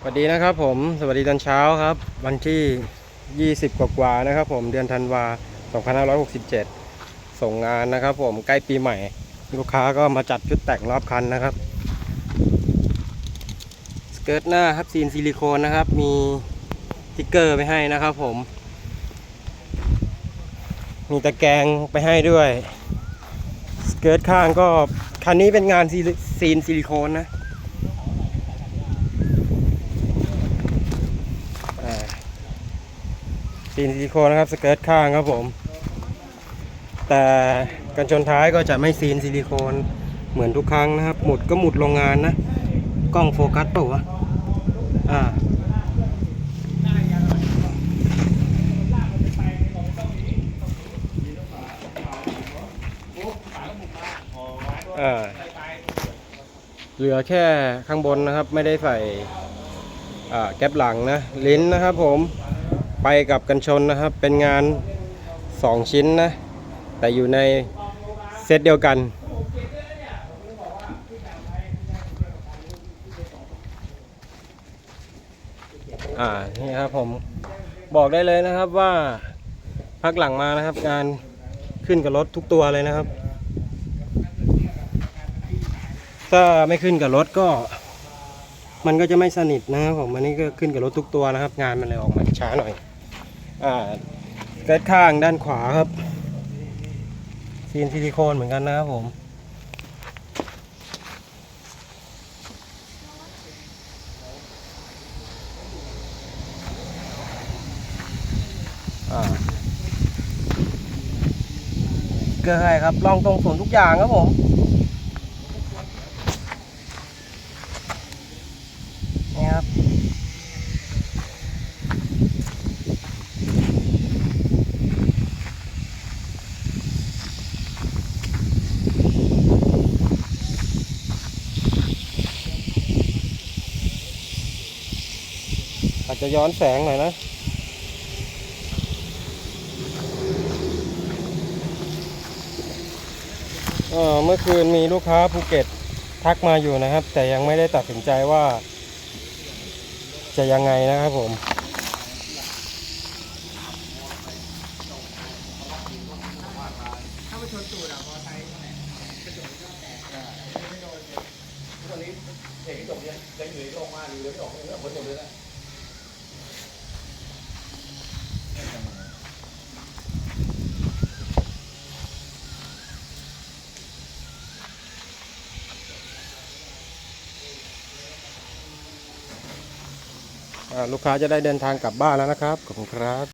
สวัสดีนะครับผมสวัสดีตอนเช้าครับ วันที่ 20 กว่าๆนะครับผมเดือนธันวา 2567 ส่งงานนะครับผมใกล้ปีใหม่ ลูกค้าก็มาจัดชุดแต่งรอบคันนะครับ สเกิร์ตหน้าครับซีนซิลิโคนนะครับ มีติ๊กเกอร์ไปให้นะครับผม มีตะแกรงไปให้ด้วย สเกิร์ตข้างก็คันนี้เป็นงานซีซีนซิลิโคนนะ อ่า ซีนซิลิโคนนะครับสเกิร์ตข้างครับผม แต่กันชนท้ายก็จะไม่ซีนซิลิโคนเหมือนทุกครั้งนะครับ หมุดก็หมุดโรงงานนะ กล้องโฟกัสเปล่าวะอ่าอ่าเหลือแค่ข้างบนนะครับ ไม่ได้ใส่แก๊ปหลังนะ ลิ้นนะครับผม ไปกับกันชนนะครับ เป็นงาน 2 ชิ้นนะ แต่อยู่ในเซตเดียวกัน อ่า นี่ครับผมบอกได้เลยนะครับว่าพักหลังมานะครับ งานขึ้นกับรถทุกตัวเลยนะครับ ถ้าไม่ขึ้นกับรถก็ มันก็จะไม่สนิทนะครับผมอันนี้ก็ขึ้นกับรถทุกตัวนะครับ งานมันเลยออกมาช้าหน่อย อ่าเกิดข้างด้านขวาครับซีนซิลิโคนเหมือนกันนะครับผมเกลือให้ครับลองตรงส่วนทุกอย่างครับผม อาจจะย้อนแสงหน่อยนะเมื่อคืนมีลูกค้าภูเก็ตทักมาอยู่นะครับ แต่ยังไม่ได้ตัดสินใจว่า จะยังไงนะครับผมเด็กที่ตรงนี้ยังอยู่ในโลกมากอยู่เลยไม่ออกไม่ออกคนเดียวเลยนะ ลูกค้าจะได้เดินทางกลับบ้านแล้วนะครับ ขอบคุณครับ